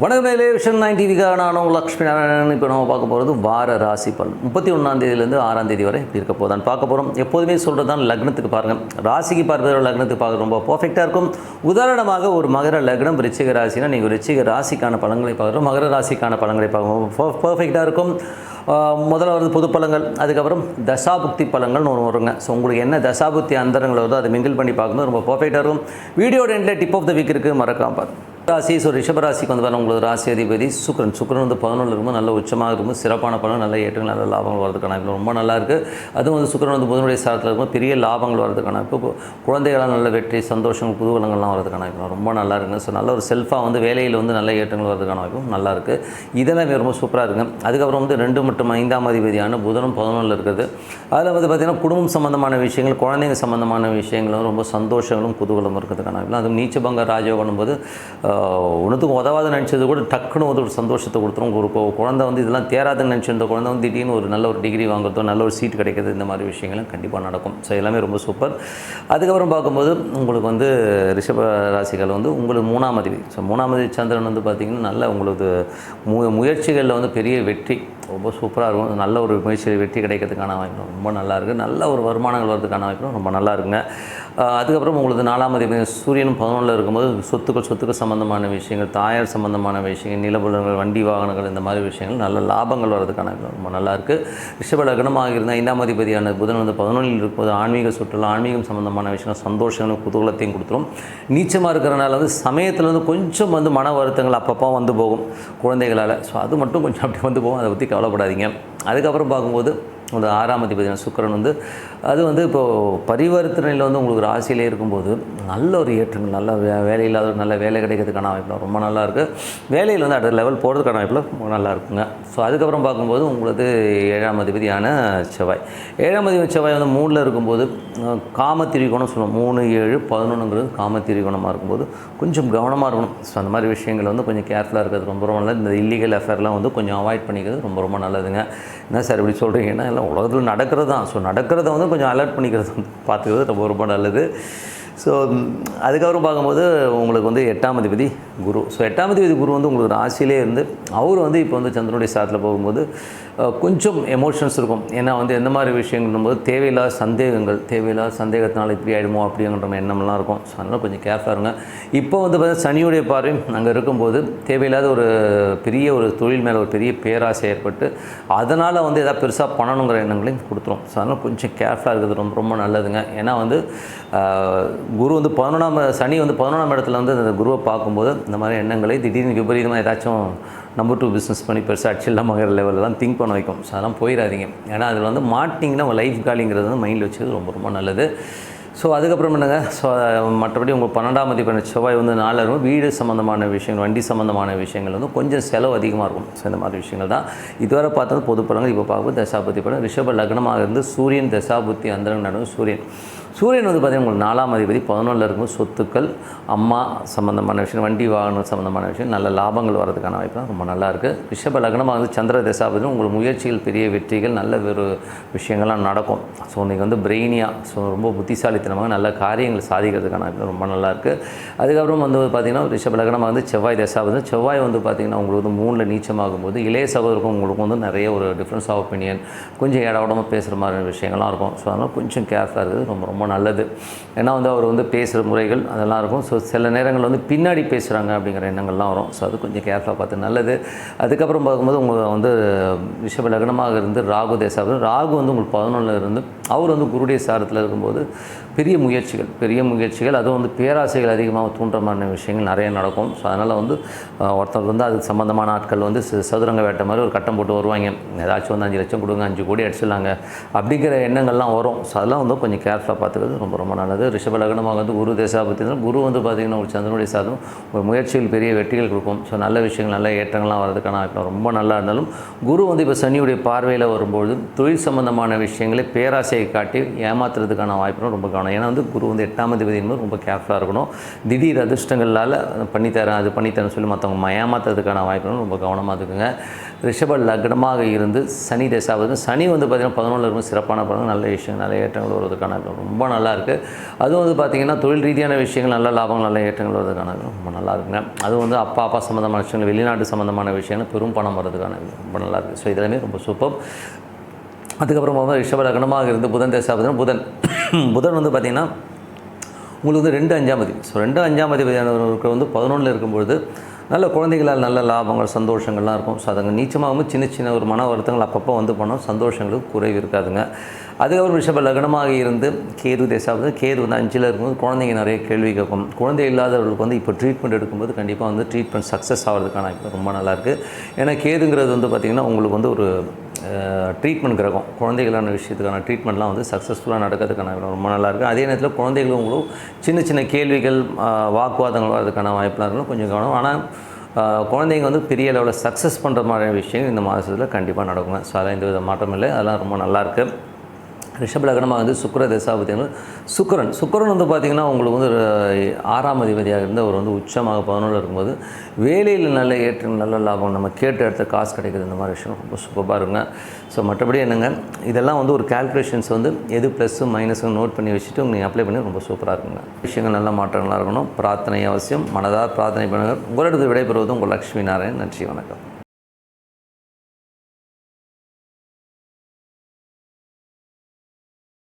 வணக்கம் நேரே vision nine டிவிக்காக நானும் லக்ஷ்மி நாராயணன். இப்போ நம்ம பார்க்க போகிறது வார ராசி பலன். முப்பத்தி ஒன்றாம் தேதியிலேருந்து ஆறாம் தேதி வரை இப்படி இருக்க போதான் பார்க்க போகிறோம் எப்போதுமே சொல்கிறது தான் லக்னத்துக்கு பாருங்கள். ராசிக்கு பார்ப்பதோட லக்னத்துக்கு பார்க்க ரொம்ப பர்ஃபெக்டாக இருக்கும். உதாரணமாக ஒரு மகர லக்னம் ரிச்சிக ராசினா நீங்கள் ரிச்சிக ராசிக்கான பழங்களை பார்க்குறோம். மகர ராசிக்கான பழங்களை பார்க்கணும் பர்ஃபெக்டாக இருக்கும். முதல்ல வருது பொது பழங்கள் அதுக்கப்புறம் தசாபுக்தி பழங்கள்னு ஒன்று வருங்க. ஸோ உங்களுக்கு என்ன தசாபுக்தி அந்தரங்கள் வருதோ அதை மிங்கிள் பண்ணி பார்க்கும்போது ரொம்ப பர்ஃபெக்டாக இருக்கும். வீடியோட எண்டில் டிப் ஆஃப் த வீக் இருக்குது மறக்காம பாருங்க. ராசி ஸோ ரிஷபராசிக்கு வந்து பாருங்க உங்களுக்கு ராசி அதிபதி சுக்ரன் சுக்ரன் வந்து பதினொன்று இருக்கும்போது நல்ல உச்சமாக இருக்கும். சிறப்பான பலன் நல்ல ஏற்றங்கள் நல்ல லாபங்கள் வரதுக்கான இப்போ ரொம்ப நல்லா இருக்குது அதுவும் வந்து சுக்ரன் வந்து புதனுடைய சாரத்தில் இருக்கும் பெரிய லாபங்கள் வரதுக்கான இப்போ குழந்தைகளால் நல்ல வெற்றி சந்தோஷம் புதுவலங்கள்லாம் வரதுக்கான இப்போ ரொம்ப நல்லா இருக்குங்க. ஸோ நல்ல ஒரு செல்ஃபாக வந்து வேலையில் வந்து நல்ல ஏற்றங்கள் வரதுக்கான வாய்ப்பும் நல்லா இருக்குது இதெல்லாம் ரொம்ப சூப்பராக இருக்குங்க. அதுக்கப்புறம் வந்து ரெண்டு மற்றும் ஐந்தாம் அதிபதியான புதனும் பதினொன்றில் இருக்குது. அதில் வந்து பார்த்திங்கன்னா குடும்பம் சம்மந்தமான விஷயங்கள் குழந்தைங்க சம்மந்தமான விஷயங்களும் ரொம்ப சந்தோஷங்களும் குதூகலம் இருக்கிறதுக்கான அதுவும் நீச்சபங்க ராஜயோகம் போது ஒன்றுத்துக்கும் உதவாத நினச்சது கூட டக்குன்னு வந்து ஒரு சந்தோஷத்தை கொடுத்துரும். ஒரு குழந்தை வந்து இதெல்லாம் தேராதுன்னு நினச்சிருந்த குழந்தை வந்து திடீர்னு ஒரு நல்ல ஒரு டிகிரி வாங்குறதோ நல்ல ஒரு சீட் கிடைக்கிறது இந்த மாதிரி விஷயங்களும் கண்டிப்பாக நடக்கும். ஸோ எல்லாமே ரொம்ப சூப்பர் அதுக்கப்புறம் பார்க்கும்போது உங்களுக்கு வந்து ரிஷப ராசிகள் வந்து உங்களுக்கு மூணாம் அதிபதி. ஸோ மூணாம் அதிபதி சந்திரன் வந்து பார்த்திங்கன்னா நல்ல உங்களுக்கு மு முயற்சிகளில் வந்து பெரிய வெற்றி. ரொம்ப சூப்பராக இருக்கும். நல்ல ஒரு முயற்சி வெற்றி கிடைக்கிறதுக்கான வாய்ப்பு ரொம்ப நல்லா இருக்குது நல்ல ஒரு வருமானங்கள் வரதுக்கான வாய்ப்பு ரொம்ப நல்லா இருக்குங்க. அதுக்கப்புறம் உங்களுக்கு நாலாம் அதிபதி சூரியனும் பதினொன்றில் இருக்கும்போது சொத்துக்கள் சொத்துக்கள் சம்மந்தமான விஷயங்கள் தாயார் சம்மந்தமான விஷயங்கள் நிலபுலங்கள் வண்டி வாகனங்கள் இந்த மாதிரி விஷயங்கள் நல்ல லாபங்கள் வர்றதுக்கான ரொம்ப நல்லாயிருக்கு இருக்குது இருந்தால் ஐந்தாம் அதிபதியான புதன் வந்து பதினொன்றில் இருக்கும்போது ஆன்மீக சுற்றுலா ஆன்மீகம் சம்மந்தமான விஷயங்கள் சந்தோஷங்களும் குதூகலத்தையும் கொடுத்துரும். நீச்சமாக இருக்கிறனால வந்து சமயத்தில் வந்து கொஞ்சம் வந்து மன வருத்தங்கள் அப்பப்போ வந்து போகும் குழந்தைகளால். ஸோ அது மட்டும் கொஞ்சம் அப்படி வந்து போகும். அதை பற்றி கவலைப்படாதீங்க. அதுக்கப்புறம் பார்க்கும்போது ஒரு ஆறாம் அதிபதியான சுக்கிரன் வந்து அது வந்து இப்போது பரிவர்த்தனையில் வந்து உங்களுக்கு ராசியிலே இருக்கும்போது நல்ல ஒரு ஏற்றங்கள் நல்ல வே வேலை இல்லாத ஒரு நல்ல வேலை கிடைக்கிறதுக்கான வாய்ப்பில் ரொம்ப நல்லா இருக்குது வேலையில் வந்து அடுத்த லெவல் போகிறதுக்கான வாய்ப்புலாம் ரொம்ப நல்லா இருக்குங்க. ஸோ அதுக்கப்புறம் பார்க்கும்போது உங்களுக்கு ஏழாம் அதிபதியான செவ்வாய். ஏழாம் அதிபதி செவ்வாய் வந்து மூணில் இருக்கும்போது அஹ், காமத்திரிகோணம் சொல்லுவோம். மூணு ஏழு பதினொன்றுங்கிறது காமத்திரிகோணமாக இருக்கும்போது கொஞ்சம் கவனமாக இருக்கணும். ஸோ அந்த மாதிரி விஷயங்கள் வந்து கொஞ்சம் கேர்ஃபுல்லாக இருக்கிறது ரொம்ப ரொம்ப நல்லது. இந்த இல்லீகல் அஃபேர்லாம் வந்து கொஞ்சம் அவாய்ட் பண்ணிக்கிறது ரொம்ப ரொம்ப நல்லதுங்க. என்ன சார் இப்படி சொல்கிறீங்கன்னா எல்லாம் உலகத்தில் நடக்கிறது தான் ஸோ நடக்கிறத வந்து கொஞ்சம் அலர்ட் பண்ணிக்கிறது வந்து பார்த்துக்கிறது ரொம்ப ரொம்ப நல்லது. ஸோ அதுக்கப்புறம் பார்க்கும்போது உங்களுக்கு வந்து எட்டாம் அதிபதி குரு. ஸோ எட்டாம் அதிபதி குரு வந்து உங்களுக்கு ராசியிலே இருந்து அவர் வந்து இப்போ வந்து சந்திரனுடைய சாரத்தில் போகும்போது கொஞ்சம் எமோஷன்ஸ் இருக்கும். ஏன்னா வந்து எந்த மாதிரி விஷயங்கள்னும் போது தேவையில்லாத சந்தேகங்கள் தேவையில்லாத சந்தேகத்தினால இப்படி ஆகிடுமோ அப்படிங்கிற எண்ணம்லாம் இருக்கும். ஸோ அதனால் கொஞ்சம் கேர்ஃபுல்லாக இருங்க. இப்போ வந்து பார்த்தீங்கன்னா சனியுடைய பார்வையும் அங்கே இருக்கும்போது தேவையில்லாத ஒரு பெரிய ஒரு தொழில் மேலே ஒரு பெரிய பேராசை ஏற்பட்டு அதனால் வந்து எதாவது பெருசாக பண்ணணுங்கிற எண்ணங்களையும் கொடுத்துரும். ஸோ அதனால் கொஞ்சம் கேர்ஃபுல்லாக இருக்கிறது ரொம்ப ரொம்ப நல்லதுங்க. ஏன்னா வந்து குரு வந்து பதினொன்றாம் சனி வந்து பதினொன்றாம் இடத்துல வந்து அந்த குருவை பார்க்கும்போது இந்த மாதிரி எண்ணங்களை திடீர்னு விபரீதமாக ஏதாச்சும் நம்பர் டூ பிஸ்னஸ் பண்ணி பெருசாக அச்சில்லாமங்கிற லெவலெலாம் திங்க் பண்ண வைக்கும். ஸோ அதெல்லாம் போயிடாதீங்க. ஏன்னா அதில் வந்து மாட்டிங்கன்னா உங்கள் லைஃப் காலிங்கிறது வந்து மைண்டில் வச்சது ரொம்ப ரொம்ப நல்லது. ஸோ அதுக்கப்புறம் என்னங்க? ஸோ மற்றபடி உங்கள் பன்னெண்டாம் மதிப்பான செவ்வாய் வந்து நாளில் இருக்கும். வீடு சம்மந்தமான விஷயங்கள் வண்டி சம்மந்தமான விஷயங்கள் வந்து கொஞ்சம் செலவு அதிகமாக இருக்கும். ஸோ இந்த மாதிரி விஷயங்கள் தான். இதுவரை பார்த்தது பொது படங்கள் இப்போ பார்க்கும்போது தசாபுத்தி படம் ரிஷப லக்னமாக இருந்து சூரியன் தசாபுத்தி அந்தரங்க நடக்கும் சூரியன். சூரியன் வந்து பார்த்திங்கன்னா உங்களுக்கு நாலாம் அதிபதி பதினொன்றில் இருக்கும்போது சொத்துக்கள் அம்மா சம்மந்தமான விஷயம் வண்டி வாகனம் சம்மந்தமான விஷயம் நல்ல லாபங்கள் வரதுக்கான வாய்ப்பு ரொம்ப நல்லாயிருக்கு ரிஷப லக்னமாக வந்து சந்திர தசாபதி உங்களுக்கு முயற்சிகள் பெரிய வெற்றிகள் நல்ல ஒரு விஷயங்கள்லாம் நடக்கும். ஸோ நீங்கள் வந்து பிரெயினியாக ஸோ ரொம்ப புத்திசாலித்தனமாக நல்ல காரியங்கள் சாதிக்கிறதுக்கான வாய்ப்பு ரொம்ப நல்லாயிருக்கு அதுக்கப்புறம் வந்து பார்த்திங்கன்னா ரிஷப லக்னமாக வந்து செவ்வாய் தசாபதி செவ்வாய் வந்து பார்த்திங்கன்னா உங்களுக்கு வந்து மூணில் நீச்சமாகும் போது இளைய சகோதரருக்கும் உங்களுக்கும் வந்து நிறைய ஒரு டிஃப்ரென்ஸ் ஆஃப் ஒப்பீனியன் கொஞ்சம் இடவிடமாக பேசுகிற மாதிரி விஷயங்கள்லாம் இருக்கும். ஸோ அதனால் கொஞ்சம் கேர்ஃபுல்லாக இருக்குது ரொம்ப ரொம்ப நல்லது. ஏன்னா வந்து அவர் வந்து பேசுகிற முறைகள் அதெல்லாம் இருக்கும். ஸோ சில நேரங்கள் வந்து பின்னாடி பேசுகிறாங்க அப்படிங்கிற எண்ணங்கள்லாம் வரும். ஸோ அது கொஞ்சம் கேர்ஃபுல்லாக பார்த்து நல்லது. அதுக்கப்புறம் பார்க்கும்போது உங்கள் வந்து விஷப லக்னமாக இருந்து ராகு தேசாபதி ராகு வந்து உங்களுக்கு பதினொன்றில் இருந்து அவர் வந்து குருடைய சாரத்தில் இருக்கும்போது பெரிய முயற்சிகள் பெரிய முயற்சிகள் அதுவும் வந்து பேராசைகள் அதிகமாக தூண்டுற மாதிரி விஷயங்கள் நிறைய நடக்கும். ஸோ அதனால் வந்து ஒருத்தர் வந்து அதுக்கு சம்மந்தமான ஆட்கள் வந்து சதுரங்க வேட்டை மாதிரி ஒரு கட்டம் போட்டு வருவாங்க. ஏதாச்சும் வந்து அஞ்சு லட்சம் கொடுங்க அஞ்சு கோடி அடிச்சிடலாங்க அப்படிங்கிற எண்ணங்கள்லாம் வரும். ஸோ அதெல்லாம் வந்து கொஞ்சம் கேர்ஃபுல்லாக பார்த்துக்கிறது ரொம்ப ரொம்ப நல்லது. ரிஷப லக்னமாக வந்து குரு தேசாபத்தினால் குரு வந்து பார்த்திங்கன்னா ஒரு சந்திரனுடைய சாதனம். ஒரு முயற்சிகள் பெரிய வெற்றிகள் கொடுக்கும். ஸோ நல்ல விஷயங்கள் நல்ல ஏற்றங்கள்லாம் வரதுக்கான ஆட்கள் ரொம்ப நல்லா இருந்தாலும் குரு வந்து இப்போ சனியுடைய பார்வையில் வரும்பொழுது தொழில் சம்மந்தமான விஷயங்களே பேராசை ஆசையை காட்டி ஏமாத்துறதுக்கான வாய்ப்புகளும் ரொம்ப கவனம் ஏன்னா வந்து குரு வந்து எட்டாம் அதிபதி என்பது ரொம்ப கேர்ஃபுல்லாக இருக்கணும். திடீர் அதிர்ஷ்டங்களால் பண்ணித்தரேன் அது பண்ணித்தரேன் சொல்லி மற்றவங்க ஏமாத்துறதுக்கான வாய்ப்புகளும் ரொம்ப கவனமாக இருக்குங்க. ரிஷப லக்னமாக இருந்து சனி தசாவது சனி வந்து பார்த்திங்கன்னா பதினொன்றில் இருக்கும் சிறப்பான படம் நல்ல விஷயம் நல்ல ஏற்றங்கள் வருவதற்கான ரொம்ப நல்லாயிருக்கு அதுவும் வந்து பார்த்திங்கன்னா தொழில் ரீதியான விஷயங்கள் நல்ல லாபங்கள் நல்ல ஏற்றங்கள் வருவதற்கான ரொம்ப நல்லா இருக்குங்க. அதுவும் வந்து அப்பா அப்பா சம்மந்தமான விஷயங்கள் வெளிநாட்டு சம்மந்தமான விஷயங்கள் பெரும் பணம் வர்றதுக்கான ரொம்ப நல்லா இருக்குது ஸோ இதெல்லாமே ரொம்ப சூப்பர் அதுக்கப்புறம் வந்து ரிஷபலகனமாக இருந்து புதன் தசாபதினா புதன். புதன் வந்து பார்த்திங்கன்னா உங்களுக்கு வந்து ரெண்டு அஞ்சாம் அதிபதி. ஸோ ரெண்டு அஞ்சாம் அதிபதியானவருக்கு வந்து பதினொன்றில் இருக்கும்பொழுது நல்ல குழந்தைகளால் நல்ல லாபங்கள் சந்தோஷங்கள்லாம் இருக்கும். ஸோ அதுங்க நீச்சமாகவும் சின்ன சின்ன ஒரு மன வருத்தங்கள் அப்பப்போ வந்து பண்ணோம் சந்தோஷங்களுக்கு குறைவு இருக்காதுங்க. அதுக்கப்புறம் ரிஷப லக்னமாக இருந்து கேது தேசாவது கேது வந்து அஞ்சில் இருக்கும்போது குழந்தைங்க நிறைய கேள்வி கேட்கும். குழந்தை இல்லாதவர்களுக்கு வந்து இப்போ ட்ரீட்மெண்ட் எடுக்கும்போது கண்டிப்பாக வந்து ட்ரீட்மெண்ட் சக்ஸஸ் ஆகிறதுக்கான ரொம்ப நல்லாயிருக்கு ஏன்னா கேதுங்கிறது வந்து பார்த்திங்கன்னா உங்களுக்கு வந்து ஒரு ட்ரீட்மெண்ட் கிரகம் குழந்தைகளான விஷயத்துக்கான ட்ரீட்மெண்ட்லாம் வந்து சக்ஸஸ்ஃபுல்லாக நடக்கிறதுக்கான ரொம்ப நல்லாயிருக்கு. அதே நேரத்தில் குழந்தைகளும் உங்களும் சின்ன சின்ன கேள்விகள் வாக்குவாதங்கள் வர்றதுக்கான வாய்ப்புலாம் இருக்கணும் கொஞ்சம் கவனம். ஆனால் குழந்தைங்க வந்து பெரிய லெவலில் சக்ஸஸ் பண்ணுற மாதிரியான விஷயங்கள் இந்த மாதத்தில் கண்டிப்பாக நடக்குங்க. ஸோ அதான் எந்த வித மாற்றம் இல்லை. அதெல்லாம் ரொம்ப நல்லாயிருக்கு. ரிஷப லக்னமாக வந்து சுக்கிர தசாபதிகள் சுக்கரன். சுக்கரன் வந்து பார்த்திங்கன்னா உங்களுக்கு வந்து ஒரு ஆறாம் அதிபதியாக இருந்து அவர் வந்து உச்சமாக பதினொன்று இருக்கும்போது வேலையில் நல்ல ஏற்ற நல்ல லாபம் நம்ம கேட்ட இடத்த காசு கிடைக்குது இந்த மாதிரி விஷயம் ரொம்ப சூப்பராக இருங்க ஸோ மற்றபடி என்னங்க இதெல்லாம் வந்து ஒரு கால்குலேஷன்ஸ் வந்து எது ப்ளஸ்ஸும் மைனஸும் நோட் பண்ணி வச்சுட்டு நீங்கள் அப்ளை பண்ணி ரொம்ப சூப்பராக இருக்குங்க. விஷயங்கள் நல்ல மாற்றங்களாக இருக்கணும். பிரார்த்தனை அவசியம். மனதார் பிரார்த்தனை பண்ணுங்கள். உங்களிடத்து விடைபெறுவது உங்கள் லக்ஷ்மி நாராயண் நன்றி வணக்கம்.